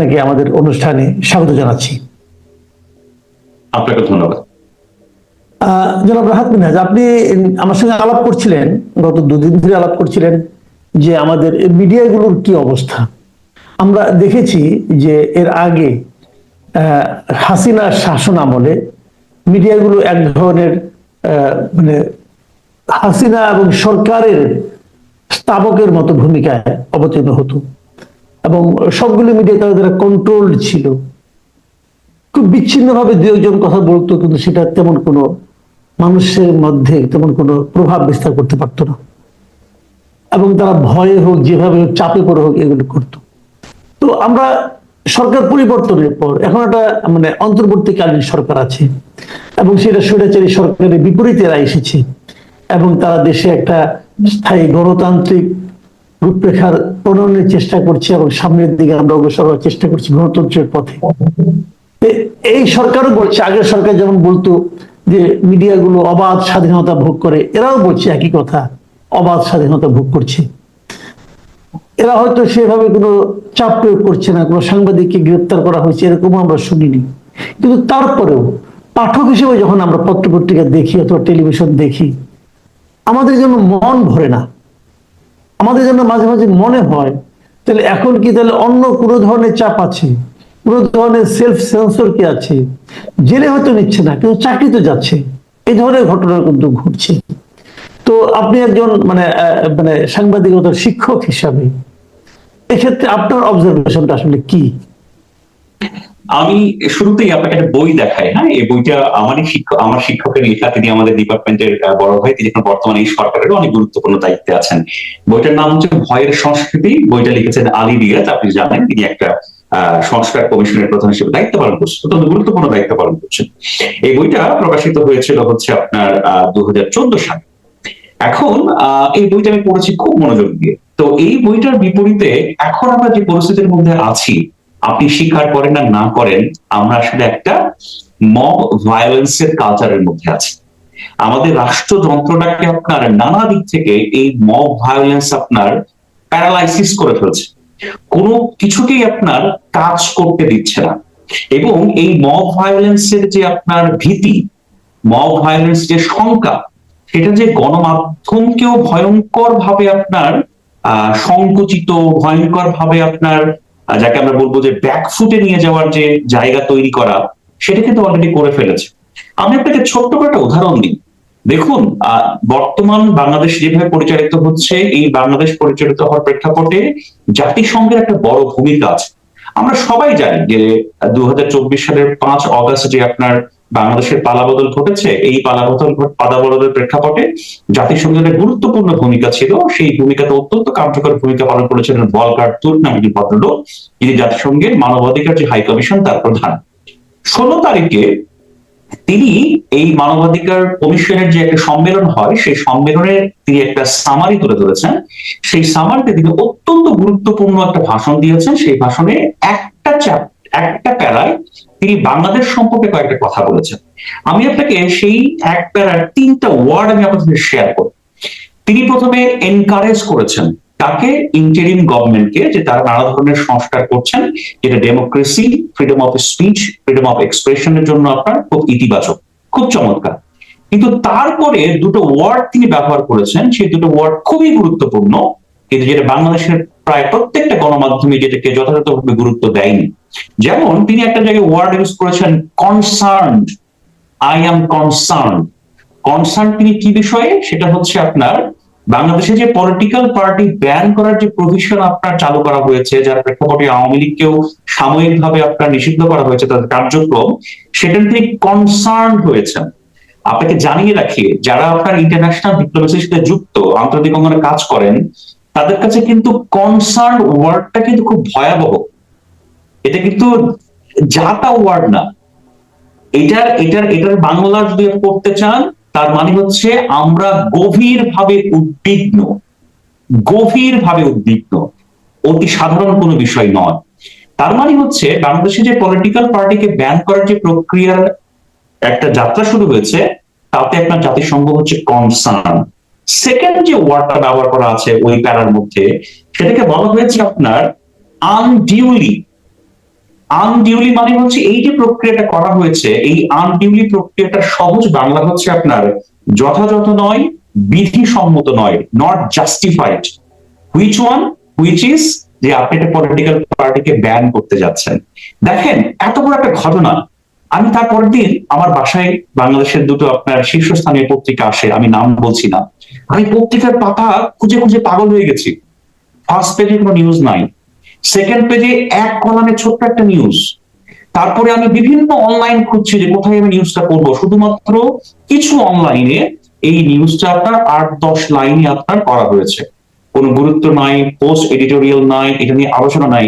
আপনাকে আমাদের অনুষ্ঠানে স্বাগত জানাচ্ছি। আপনাকে ধন্যবাদ। জনাব রাহাত মিনহাজ আপনি আমার সঙ্গে আলাপ করছিলেন গত দুদিন ধরে আলাপ করছিলেন যে আমাদের মিডিয়াগুলোর কি অবস্থা। আমরা দেখেছি যে এর আগে আহ, হাসিনার শাসন আমলে মিডিয়াগুলো এক ধরনের আহ, মানে হাসিনা এবং সরকারের স্তাবকের মতো ভূমিকায় অবতীর্ণ হতো। এবং সবগুলো মিডিয়া তাদের দ্বারা কন্ট্রোল ছিল। খুব বিচ্ছিন্নভাবে দু একজন কথা বলতো, কিন্তু সেটা তেমন কোনো মানুষের মধ্যে তেমন কোনো প্রভাব বিস্তার করতে পারতো না। এবং তারা ভয়ে হোক, যেভাবে হোক, চাপে পড়ে হোক, এগুলো করতো। তো আমরা সরকার পরিবর্তনের পর, এখন একটা মানে অন্তর্বর্তীকালীন সরকার আছে, এবং সেটা স্বৈরাচারী সরকারের বিপরীতে এরা এসেছে, এবং তারা দেশে একটা স্থায়ী গণতান্ত্রিক রূপরেখার প্রণয়নের চেষ্টা করছে এবং সামনের দিকে আমরা অগ্রসর হওয়ার চেষ্টা করছি গণতন্ত্রের পথে। এই সরকারও বলছে, আগের সরকার যেমন বলতো যে মিডিয়াগুলো অবাধ স্বাধীনতা ভোগ করে, এরাও বলছে একই কথা, অবাধ স্বাধীনতা ভোগ করছে। এরা হয়তো সেভাবে কোনো চাপ প্রয়োগ করছে না, কোনো সাংবাদিককে গ্রেপ্তার করা হয়েছে, এরকমও আমরা শুনিনি। কিন্তু তারপরেও পাঠক হিসেবে যখন আমরা পত্র পত্রিকা দেখি অথবা টেলিভিশন দেখি, আমাদের জন্য মন ভরে না। আমাদের জন্য মাঝে মাঝে মনে হয়, তাহলে এখন কি তাহলে অন্য কোনো ধরনের চাপ আছে? কোনো ধরনের সেলফ সেন্সর কি আছে? জেলে হয়তো নিচ্ছে না, কিন্তু চাকরি তো যাচ্ছে। এই ধরনের ঘটনা কিন্তু ঘটছে। তো আপনি একজন মানে মানে সাংবাদিকতার শিক্ষক হিসাবে, এক্ষেত্রে আপনার অবজারভেশনটা আসলে কি? আমি শুরুতেই আপনাকে একটা বই দেখাই হ্যাঁ? এই বইটা আমারই শিক্ষক, আমার শিক্ষকের লেখা তিনি আমাদের ডিপার্টমেন্টের বড় ভাই, তিনি এখন বর্তমানে এই সরকারের অনেক গুরুত্বপূর্ণ দায়িত্বে আছেন। বইটার নাম হচ্ছে ভয়ের সংস্কৃতি। বইটা লিখেছেন আলী রিয়াজ, আপনি জানেন, তিনি একটা সংস্কার কমিশনের প্রধান হিসেবে দায়িত্ব পালন করছেন, অত্যন্ত গুরুত্বপূর্ণ দায়িত্ব পালন করছেন। এই বইটা প্রকাশিত হয়েছিল হচ্ছে আপনার দু হাজার চোদ্দ সালে। এখন এই বইটা আমি পড়েছি খুব মনোযোগ দিয়ে। তো এই বইটার বিপরীতে এখন আমরা যে পরিস্থিতির মধ্যে আছি আপনি স্বীকার করেন না না করেন, আমরা আসলে একটা মব ভায়োলেন্সের কালচারের মধ্যে আছি। আমাদের রাষ্ট্রযন্ত্রটাকে আপনার নানা দিক থেকে এই মব ভায়োলেন্স আপনার প্যারালাইসিস করে ফেলছে। কোনো কিছুকেই আপনার কাজ করতে দিচ্ছে না। এবং এই মব ভায়োলেন্সের যে আপনার ভীতি মব ভায়োলেন্স যে শঙ্কা, সেটা যে গণমাধ্যমকেও ভয়ঙ্কর ভাবে আপনার, আহ, সংকুচিত ভয়ঙ্কর ভাবে আপনার যাকে আমরা বলব যে ব্যাকফুটে নিয়ে যাওয়ার যে জায়গা তৈরি করা সেটা কিন্তু অলরেডি করে ফেলেছে। আমি আপনাকে ছোট্ট একটা উদাহরণ দিই। দেখুন বর্তমান বাংলাদেশ যেভাবে পরিচালিত হচ্ছে, এই বাংলাদেশ পরিচালিত হওয়ার প্রেক্ষাপটে জাতিসংঘের একটা বড় ভূমিকা আছে। আমরা সবাই জানি যে দুই হাজার চব্বিশ সালের পাঁচ অগাস্ট যে আপনার বাংলাদেশের পালাবদল ঘটেছে, এই পালাবদল পালাবদলের প্রেক্ষাপটে জাতিসংঘের গুরুত্বপূর্ণ ভূমিকা ছিল। সেই ভূমিকাতে অত্যন্ত কার্যকর ভূমিকা পালন করেছিলেন বলকার তুর নামে ভদ্রলোক। যিনি জাতিসংঘের মানবাধিকার যে হাই কমিশন, তার প্রধান। ষোলো তারিখে তিনি এই মানবাধিকার কমিশনের যে একটা সম্মেলন হয়, সেই সম্মেলনে তিনি একটা সামারি তুলে ধরেছেন। সেই সামারিতে তিনি অত্যন্ত গুরুত্বপূর্ণ একটা ভাষণ দিয়েছেন। সেই ভাষণে একটা চ্যাপ একটা প্যারায় তিনি বাংলাদেশ সম্পর্কে কয়েকটা কথা বলেছেন। আমি আপনাকে সেই এক প্যারার তিনটা ওয়ার্ড আমি আপনাদের শেয়ার করব। তিনি প্রথমে এনকারেজ করেছেন। তাকে ইন্টারিম গভর্নমেন্টকে যে তারা নানা ধরনের সংস্কার করছেন, যেটা democracy freedom of speech freedom of এক্সপ্রেশনের জন্য আপনার খুব ইতিবাচক, খুব চমৎকার। কিন্তু তারপরে দুটো ওয়ার্ড তিনি ব্যবহার করেছেন, সেই দুটো ওয়ার্ড খুবই গুরুত্বপূর্ণ, কিন্তু যেটা বাংলাদেশের প্রায় প্রত্যেকটা গণমাধ্যমে যেটাকে যথাযথভাবে গুরুত্ব দেয়নি। যেমন তিনি একটা জায়গায় ওয়ার্ড ইউজ করেছেন concern I am concern concern তিনি কি বিষয়ে? সেটা হচ্ছে আপনার বাংলাদেশে যে পলিটিক্যাল পার্টি ব্যান করার যে প্রভিশন আপনার চালু করা হয়েছে, যার প্রেক্ষাপটে আওয়ামী লীগকেও সাময়িকভাবে আপনার নিষিদ্ধ করা হয়েছে তাদের কার্যক্রম সেটা তিনি কনসার্ন হয়েছেন আপনাকে জানিয়ে রাখি, যারা আপনার ইন্টারন্যাশনাল ডিপ্লোমেসির সাথে যুক্ত, আন্তর্জাতিক অঙ্গনে কাজ করেন, তাদের কাছে কিন্তু কনসার্ন ওয়ার্ডটা কিন্তু খুব ভয়াবহ। এটা কিন্তু যাতা ওয়ার্ড না। এটার এটার এটার বাংলা যদি পড়তে চান তার মানে হচ্ছে আমরা গভীর ভাবে উদ্বিগ্ন গভীর ভাবে উদ্বিগ্ন, অতি সাধারণ কোনো বিষয় নয়। তার মানে হচ্ছে বাংলাদেশে যে পলিটিক্যাল পার্টিকে ব্যান করার যে প্রক্রিয়ার একটা যাত্রা শুরু হয়েছে, তাতে আপনার জাতিসংঘ হচ্ছে কনসার্ন সেকেন্ড যে ওয়ার্ডটা ব্যবহার করা আছে ওই প্যারার মধ্যে, সেটাকে বলা হয়েছে আপনার আনডিউলি আনডিউলি মানে হচ্ছে এই যে প্রক্রিয়াটা করা হয়েছে, এই আনডিউলি প্রক্রিয়াটা সহজ বাংলা হচ্ছে আপনার যথাযথ নয়, বিধিসম্মত নয় not justified which one which is যে আপনি একটা পলিটিক্যাল পার্টিকে ব্যান করতে যাচ্ছেন। দেখেন, এত বড় একটা ঘটনা। আমি তারপরের দিন আমার বাসায় বাংলাদেশের দুটো আপনার শীর্ষস্থানীয় পত্রিকা আসে, আমি নাম বলছি না। আমি পত্রিকার পাতা খুঁজে খুঁজে পাগল হয়ে গেছি। ফার্স্ট পেজে কোনো নিউজ নাই। সেকেন্ড পেজে এক কলামে ছোট্ট একটা নিউজ তারপরে আমি বিভিন্ন অনলাইন খুঁজছি যে কোথায় আমি নিউজটা করব শুধুমাত্র কিছু অনলাইনে এই নিউজটা আপনার আট দশ লাইনে আপনার করা হয়েছে। কোনো গুরুত্ব নাই পোস্ট এডিটোরিয়াল নাই, এটা নিয়ে আলোচনা নাই।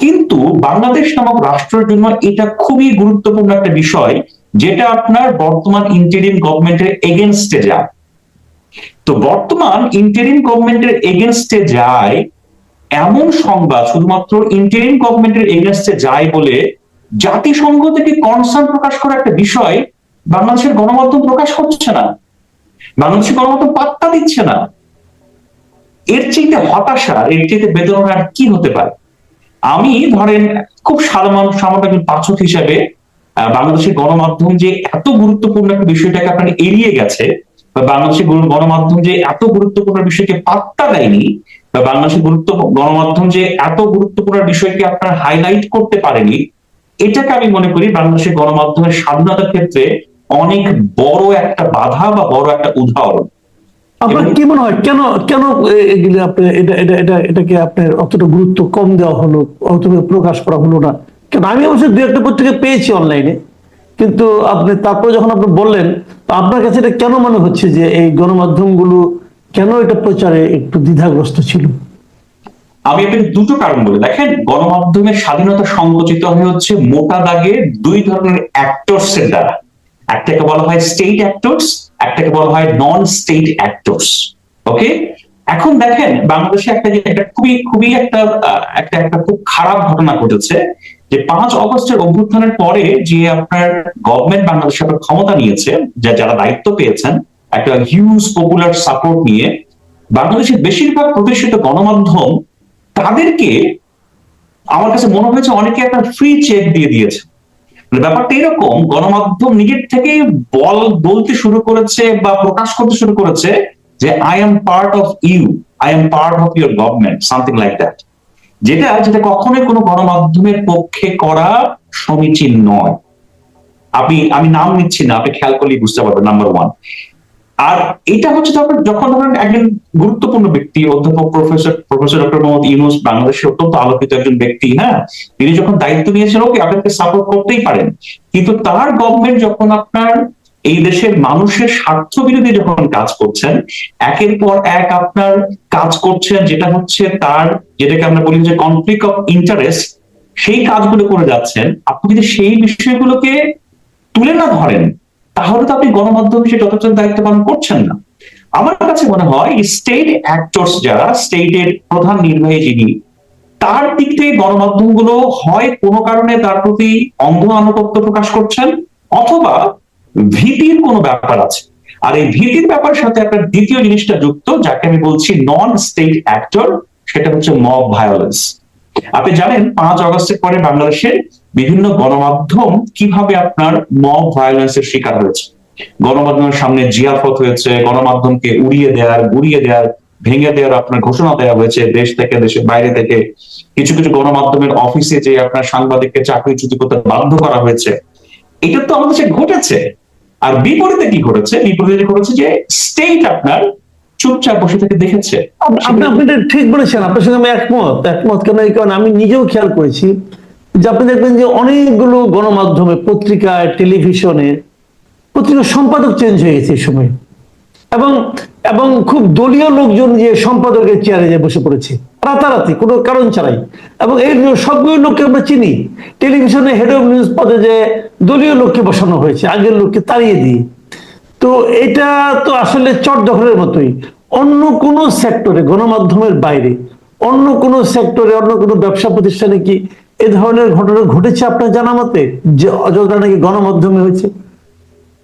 কিন্তু বাংলাদেশ নামক রাষ্ট্রের জন্য এটা খুবই গুরুত্বপূর্ণ একটা বিষয়, যেটা আপনার বর্তমান ইন্টেরিম গভর্নমেন্টের এগেনস্টে যায়। তো বর্তমান ইন্টারিম গভর্নমেন্টের এগেনস্টে যায় এমন সংবাদ শুধুমাত্র ইন্টারিম গভর্নমেন্টের এগেনস্টে যায় বলে জাতিসংঘ থেকে কনসার্ন প্রকাশ করা একটা বিষয় বাংলাদেশের গণমাধ্যম প্রকাশ করছে না। বাংলাদেশের গণমাধ্যম পাত্তা দিচ্ছে না। এর চাইতে হতাশা, এর বেদনা আর কি হতে পারে? আমি ধরেন খুব সাধারণ সামান্য একজন পাঠক হিসেবে বাংলাদেশের গণমাধ্যম যে এত গুরুত্বপূর্ণ একটা বিষয়টাকে আপনার এড়িয়ে গেছে বাংলাদেশের গণমাধ্যম যে এত গুরুত্বপূর্ণ বিষয়কে পাত্তা দেয়নি বাংলাদেশের গুরুত্ব গণমাধ্যম যে এত গুরুত্বপূর্ণ বিষয়কে আপনার হাইলাইট করতে পারেনি এটাকে আমি মনে করি বাংলাদেশের গণমাধ্যমের স্বাধীনতার ক্ষেত্রে অনেক বড় একটা বাধা বা বড় একটা উদাহরণ। আপনার কি মনে হয় কেন কেন এটা এটা এটা এটাকে আপনার অতটা গুরুত্ব কম দেওয়া হলো অতটা প্রকাশ করা হলো না? কেন আমি অবশ্য দু একটা পত্রিকা পেয়েছি অনলাইনে কিন্তু আপনি তারপরে যখন আপনি বললেন আপনার কাছে এটা কেন মনে হচ্ছে যে এই গণমাধ্যমগুলো কেন এটা প্রচারে একটু দ্বিধাগ্রস্ত ছিল? আমি আপনাকে দুটো কারণ বলে। দেখেন গণমাধ্যমের স্বাধীনতা সংকুচিত হয়ে হচ্ছে মোটা দাগে দুই ধরনের অ্যাক্টরস এর দ্বারা। একটাকে বলা হয় স্টেট অ্যাক্টরস একটাকে বলা হয় নন স্টেট অ্যাক্টরস ওকে এখন দেখেন, বাংলাদেশে একটা যে একটা খুবই খুবই একটা একটা একটা খুব খারাপ ঘটনা ঘটেছে যে পাঁচ অগস্টের অভ্যুত্থানের পরে যে আপনার গভর্নমেন্ট বাংলাদেশে ক্ষমতা নিয়েছে, যা, যারা দায়িত্ব পেয়েছেন একটা হিউজ পপুলার সাপোর্ট নিয়ে বাংলাদেশের বেশিরভাগ প্রতিষ্ঠিত গণমাধ্যম তাদেরকে আমার কাছে মনে হয়েছে অনেকে একটা ফ্রি চেক দিয়ে দিয়েছে। মানে ব্যাপারটা এরকম, গণমাধ্যম নিজের থেকে বল বলতে শুরু করেছে বা প্রকাশ করতে শুরু করেছে যে I am part of you I am part of your government something like that যেটা যেটা কখনোই কোনো গণমাধ্যমের পক্ষে করা সমীচীন নয়। আপনি, আমি নাম নিচ্ছি না, আপনি খেয়াল করলেই বুঝতে পারবেন নাম্বার ওয়ান আর এটা হচ্ছে তখন যখন ধরেন একজন গুরুত্বপূর্ণ ব্যক্তি, অধ্যাপক professor professor doctor Mohammad Yunus বাংলাদেশের অত্যন্ত আলোকিত একজন ব্যক্তি হ্যাঁ? তিনি যখন দায়িত্ব নিয়েছেন ওকে আপনাকে সাপোর্ট করতেই পারেন। কিন্তু তার গভর্নমেন্ট যখন আপনার এই দেশের মানুষের স্বার্থ বিরোধী যখন কাজ করছেন, একের পর এক আপনার কাজ করছেন, যেটা হচ্ছে তার, যেটাকে আমরা বলি যে কনফ্লিক্ট অফ ইন্টারেস্ট সেই কাজগুলো করে যাচ্ছেন। আপনি যদি সেই বিষয়গুলোকে তুলে না ধরেন তাহলে তো আপনি গণমাধ্যম হিসেবে যথাযথ দায়িত্ব পালন করছেন না। আমার কাছে মনে হয় স্টেট অ্যাক্টরস যারা স্টেটের প্রধান নির্বাহী যিনি, তার দিক থেকে গণমাধ্যমগুলো হয় কোনো কারণে তার প্রতি অন্ধ আনুগত্য প্রকাশ করছেন, অথবা ভীতির কোনো ব্যাপার আছে। আর এই ভীতির ব্যাপার সাথে আপনার দ্বিতীয় জিনিসটা যুক্ত, যাকে আমি বলছি নন স্টেট অ্যাক্টর সেটা হচ্ছে মব ভায়োলেন্স আপনি জানেন, পাঁচ আগস্টের পরে বাংলাদেশে বিভিন্ন গণমাধ্যম কীভাবে আপনার মব ভায়োলেন্সের শিকার হয়েছে? গণমাধ্যমের সামনে জিয়াফত হয়েছে, গণমাধ্যমকে উড়িয়ে দেওয়ার, গুড়িয়ে দেওয়ার, ভেঙে দেওয়ার আপনার ঘোষণা দেওয়া হয়েছে দেশ থেকে, দেশের বাইরে থেকে। কিছু কিছু গণমাধ্যমের অফিসে যে আপনার সাংবাদিককে চাকরিচ্যুতি করতে বাধ্য করা হয়েছে। এটা তো আমাদের দেশে ঘটেছে। আর বিপরীতে কি ঘটেছে? বিপরীতে ঘটেছে যে স্টেট আপনার চুপচাপ বসে থেকে দেখেছে। আপনি আপনি ঠিক বলেছেন। আপনার সঙ্গে আমি একমত। একমত কেন? এই কারণে আমি নিজেও খেয়াল করেছি যে আপনি দেখবেন যে অনেকগুলো গণমাধ্যমে, পত্রিকায়, টেলিভিশনে পত্রিকার সম্পাদক চেঞ্জ হয়ে গেছে এই সময়। এবং এবং খুব দলীয় লোকজন যে সম্পাদকের চেয়ারে যে বসে পড়েছে, রাতারাতি, কোনো কারণ ছাড়াই। এবং এই সবগুলো লোককে আমরা চিনি। টেলিভিশনে হেড অফ নিউজ পদে যে দলীয় লোককে বসানো হয়েছে, আগের লোককে তাড়িয়ে দিয়ে। তো এটা তো আসলে চট দখলের মতোই। অন্য কোনো সেক্টরে গণমাধ্যমের বাইরে, অন্য কোনো সেক্টরে অন্য কোনো ব্যবসা প্রতিষ্ঠানে কি এ ধরনের ঘটনা ঘটেছে আপনার জানা মতে? যে অযোধ্যা নাকি গণমাধ্যমে হয়েছে?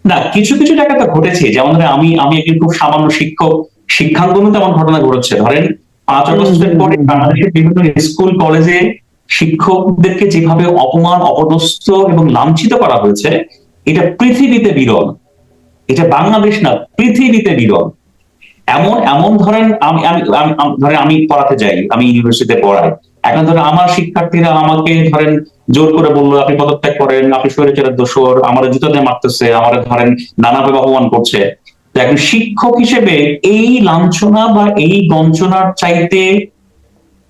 না কিছু কিছু জায়গাতে ঘটেছে। যেমন আমি আমি একজন খুব সামান্য শিক্ষক শিক্ষাঙ্গনে তেমন ঘটনা ঘটেছে। ধরেন পাঁচ আগস্টের পরে বাংলাদেশের বিভিন্ন স্কুল কলেজে শিক্ষকদেরকে যেভাবে অপমান অপদস্থ এবং লাঞ্ছিত করা হয়েছে এটা পৃথিবীতে বিরল। এটা বাংলাদেশ না পৃথিবীতে বিরল। এমন এমন ধরেন আমি আমি আমি- আমি- ধরেন আমি পড়াতে যাই আমি ইউনিভার্সিটিতে পড়াই। এখন ধরেন আমার শিক্ষার্থীরা আমাকে ধরেন জোর করে বলল, আপনি পদত্যাগ করেন, আপনি স্বৈরাচারের দোষর, আমার জুতো দিয়ে মারতেছে, আমার ধরেন নানাভাবে অপমান করছে। একজন শিক্ষক হিসেবে এই লাঞ্ছনা বা এই বঞ্চনার চাইতে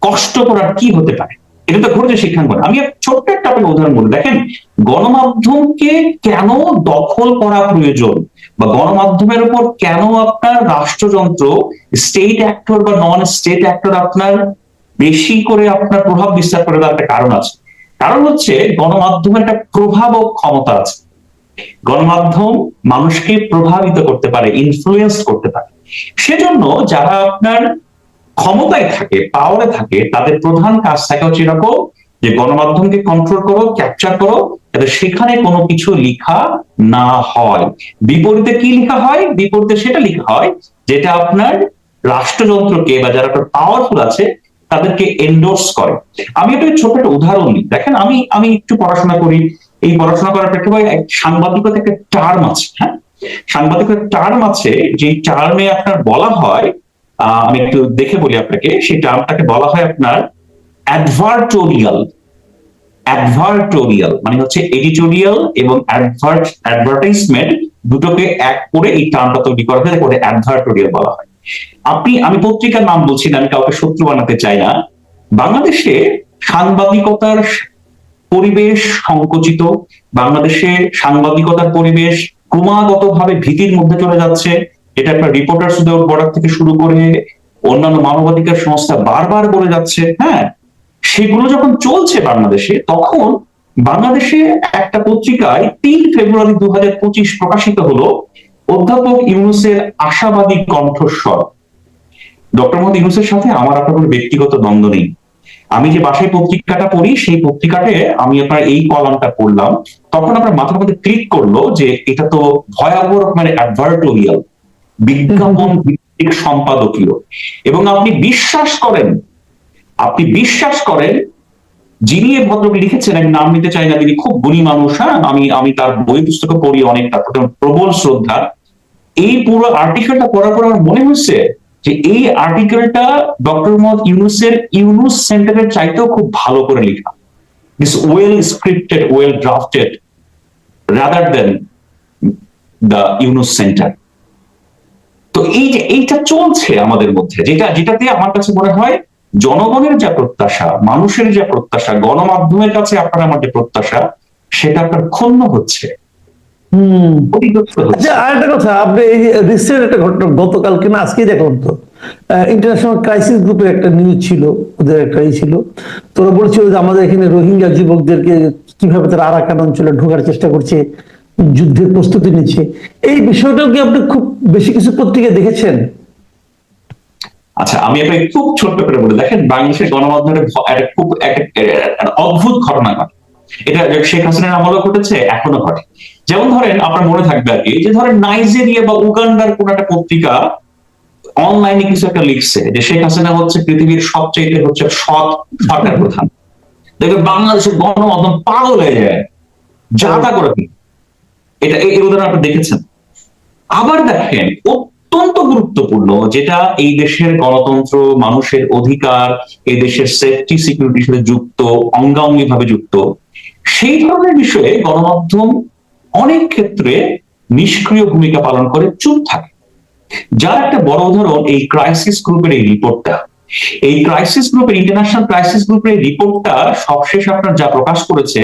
কষ্ট করার কি হতে পারে? এটা তো ঘটেছে শিক্ষাঙ্গন। আমি ছোট্ট একটা আপনাকে উদাহরণ বলি। দেখেন, গণমাধ্যমকে কেন দখল করা প্রয়োজন? বা গণমাধ্যমের উপর কেন আপনার রাষ্ট্রযন্ত্র স্টেট অ্যাক্টর বা নন স্টেট অ্যাক্টর আপনার বেশি করে আপনার প্রভাব বিস্তার করে একটা কারণ আছে। কারণ হচ্ছে গণমাধ্যমের একটা প্রভাব ও ক্ষমতা আছে। গণমাধ্যম মানুষকে প্রভাবিত করতে পারে ইনফ্লুয়েন্স করতে পারে। সেজন্য যারা আপনার ক্ষমতায় থাকে পাওয়ারে থাকে, তাদের প্রধান কাজ থাকে হচ্ছে এরকম যে গণমাধ্যমকে কন্ট্রোল করো ক্যাপচার করো, যাতে সেখানে কোনো কিছু লিখা না হয়। বিপরীতে কি লেখা হয়? বিপরীতে সেটা লেখা হয়, যেটা আপনার রাষ্ট্রযন্ত্রকে বা যারা পাওয়ারফুল আছে তাদেরকে এন্ডোর্স করে। আমি একটা ছোট একটা উদাহরণ নিই। দেখেন, আমি আমি একটু পড়াশোনা করি। এই পড়াশোনা করার প্রেক্ষাপটে সাংবাদিকতা একটা টার্ম আছে হ্যাঁ? সাংবাদিকতার টার্ম আছে, যে টার্মে আপনার বলা হয় আমি একটু দেখে বলি আপনাকে, সেই টার্মটাকে বলা হয় আপনার অ্যাডভার্টোরিয়াল অ্যাডভার্টোরিয়াল মানে হচ্ছে এডিটোরিয়াল এবং অ্যাডভার্ট অ্যাডভার্টাইজমেন্ট দুটোকে এক করে এই টার্মটা তৈরি করা হয় অ্যাডভার্টোরিয়াল বলা হয়। আপনি, আমি পত্রিকার নাম বলছি না, আমি কাউকে শত্রু বানাতে চাই না। বাংলাদেশে সাংবাদিকতার পরিবেশ সংকুচিত, বাংলাদেশে সাংবাদিকতার পরিবেশ ক্রমাগতভাবে ভীতির মধ্যে চলে যাচ্ছে। এটা একটা রিপোর্টার উইদাউট বর্ডার থেকে শুরু করে অন্যান্য মানবাধিকার সংস্থা বারবার বলে যাচ্ছে হ্যাঁ? সেগুলো যখন চলছে বাংলাদেশে, তখন বাংলাদেশে একটা পত্রিকায় তিন ফেব্রুয়ারি দু প্রকাশিত হলো অধ্যাপক ইউনুসের আশাবাদী কণ্ঠস্বর। ডক্টর মোহাম্মদ ইউনুসের সাথে আমার আপনার কোনো ব্যক্তিগত দ্বন্দ্ব নেই। আমি যে বাসায় পত্রিকাটা পড়ি, সেই পত্রিকাতে আমি আপনার এই কলামটা পড়লাম। তখন আপনার মাথার মধ্যে ক্লিক করল যে এটা তো ভয়াবহ রকমের অ্যাডভার্টোরিয়াল বিজ্ঞাপন ভিত্তিক সম্পাদকীয়। এবং আপনি বিশ্বাস করেন, আপনি বিশ্বাস করেন, যিনি এই ভদ্রকে লিখেছেন, আমি নাম নিতে চাই না, তিনি খুব গুণী মানুষ হ্যাঁ? আমি আমি তার বই পুস্তক পড়ি অনেক তার প্রতি আমার প্রবল শ্রদ্ধা। এই পুরো আর্টিকেলটা পড়ার পর আমার মনে হচ্ছে যে এই আর্টিকেলটা ডক্টর মোহাম্মদ ইউনুসের ইউনুস সেন্টারের চাইতেও খুব ভালো করে লেখা। This well scripted well drafted rather than the Yunus centre তো এই যে এইটা চলছে আমাদের মধ্যে, যেটা, যেটাতে আমার কাছে মনে হয় জনগণের যা প্রত্যাশা, মানুষের যা প্রত্যাশা, গণমাধ্যমের কাছে আপনার আমার যে প্রত্যাশা, সেটা আপনার ক্ষুণ্ণ হচ্ছে। হম। ক্ষতিগ্রস্ত হচ্ছে আচ্ছা কথা, আপনি এই রিসেন্ট একটা ঘটনা গতকালকে না আজকে দেখলাম তো। ইন্টারন্যাশনাল ক্রাইসিস গ্রুপের একটা নিউজ ছিল, ওদের একটা ই ছিল। তোরা বলছিল যে আমাদের এখানে রোহিঙ্গা যুবকদেরকে কীভাবে তারা আরাকান অঞ্চলে ঢোকার চেষ্টা করছে, যুদ্ধের প্রস্তুতি নিচ্ছে। এই বিষয়টাও কি আপনি খুব বেশি কিছু পত্রিকা দেখেছেন? আচ্ছা আমি আপনাকে খুব ছোট্ট করে বলি, দেখেন বাংলাদেশের গণমাধ্যমের খুব, একটা একটা অদ্ভুত ঘটনা ঘটে। এটা শেখ হাসিনার আমলেও ঘটেছে এখনও ঘটে। যেমন ধরেন আপনার মনে থাকবে আর কি যে ধরেন নাইজেরিয়া বা উগান্ডার কোন একটা পত্রিকা অনলাইনে কিছু একটা লিখছে যে শেখ হাসিনা হচ্ছে পৃথিবীর সবচেয়ে হচ্ছে সৎ সরকার প্রধান। দেখবে বাংলাদেশের গণমাধ্যম পাগল হয়ে যায়। যা তা করে এটা এই উদাহরণ আপনি দেখেছেন? আবার দেখেন, অত্যন্ত গুরুত্বপূর্ণ যেটা এই দেশের গণতন্ত্র, মানুষের অধিকার, এই দেশের সেফটি সিকিউরিটির সাথে যুক্ত অঙ্গাঙ্গি ভাবে যুক্ত, সেই ধরনের বিষয়ে গণমাধ্যম অনেক ক্ষেত্রে নিষ্ক্রিয় ভূমিকা পালন করে, চুপ থাকে। যার একটা বড় উদাহরণ এই ক্রাইসিস গ্রুপের এই রিপোর্টটা এই ক্রাইসিস গ্রুপের ইন্টারন্যাশনাল ক্রাইসিস গ্রুপের এই রিপোর্টটা সবশেষ আপনার যা প্রকাশ করেছে,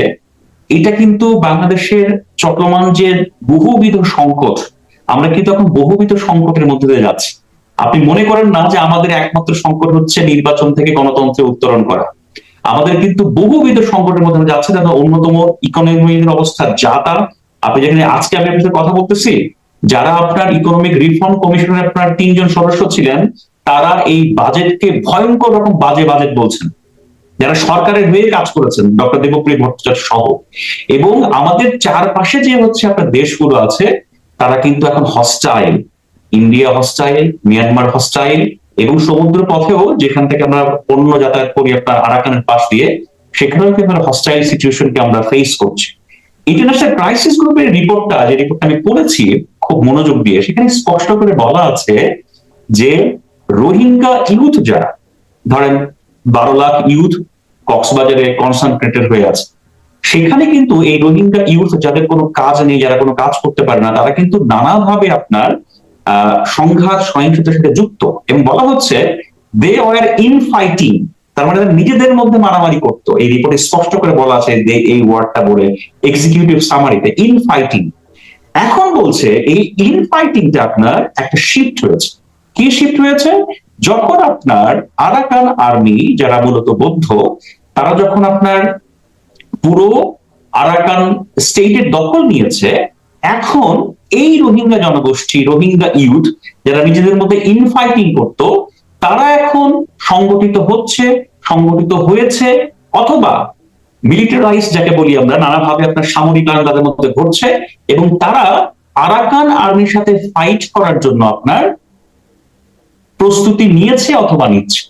এটা কিন্তু বাংলাদেশের চট্টগ্রাম যে বহুবিধ সংকট, আমরা কিন্তু এখন বহুবিধ সংকটের মধ্যে দিয়ে যাচ্ছি। আপনি মনে করেন না যে আমাদের একমাত্র সংকট হচ্ছে নির্বাচন থেকে গণতন্ত্রে উত্তরণ করা? আমাদের কিন্তু বহুবিধ সংকটের মধ্যে যাচ্ছে তাদের অন্যতম ইকোনমির অবস্থা যা তা। আপনি যেখানে আজকে আমি আপনার কথা বলতেছি, যারা আপনার ইকোনমিক রিফর্ম কমিশনের আপনার তিনজন সদস্য ছিলেন, তারা এই বাজেটকে ভয়ঙ্কর রকম বাজে বাজেট বলছেন। যারা সরকারের হয়ে কাজ করেছেন, ডক্টর দেবপ্রিয় ভট্টাচার্য সহ। এবং আমাদের চারপাশে যে হচ্ছে আপনার দেশগুলো আছে, তারা কিন্তু এখন hostile India hostile Myanmar hostile এবং সমুদ্র পথেও যেখান থেকে আমরা পণ্য যাতায়াত করি আপনার আরাকানের পাশ দিয়ে, সেখানেও কিন্তু হস্টাইল সিচুয়েশনকে আমরা ফেস করছি। ইন্টারন্যাশনাল ক্রাইসিস গ্রুপের রিপোর্টটা যে রিপোর্টটা আমি পড়েছি খুব মনোযোগ দিয়ে, সেখানে স্পষ্ট করে বলা আছে যে রোহিঙ্গা ইউথ যারা, ধরেন বারো লাখ ইউথ কক্সবাজারে কনসেন্ট্রেটেড হয়ে আছে, সেখানে কিন্তু এই রোহিঙ্গা ইউথ যাদের কোনো কাজ নেই, যারা কোনো কাজ করতে পারে না, তারা কিন্তু নানাভাবে আপনার সংঘাত, সহিংসতার সাথে যুক্ত। এবং বলা হচ্ছে দে ওয়ার ইন ফাইটিং তার মানে নিজেদের মধ্যে মারামারি করতো। এই রিপোর্টে স্পষ্ট করে বলা আছে যে এই ওয়ার্ডটা বলে এক্সিকিউটিভ সামারিতে ইন ফাইটিং এখন বলছে এই ইন ফাইটিংটা আপনার একটা শিফট হয়েছে। কি শিফট হয়েছে? যখন আপনার আরাকান আর্মি যারা মূলত বৌদ্ধ, তারা যখন আপনার পুরো আরাকান স্টেটের দখল নিয়েছে, এখন এই রোহিঙ্গা জনগোষ্ঠী, রোহিঙ্গা ইউথ যারা নিজেদের মধ্যে ইনফাইটিং করত তারা এখন সংগঠিত হচ্ছে, সংগঠিত হয়েছে, অথবা মিলিটারাইজ যাকে বলি আমরা, নানাভাবে আপনার সামরিক আইন তাদের মধ্যে ঘটছে, এবং তারা আরাকান আর্মির সাথে ফাইট করার জন্য আপনার প্রস্তুতি নিয়েছে অথবা নিচ্ছে।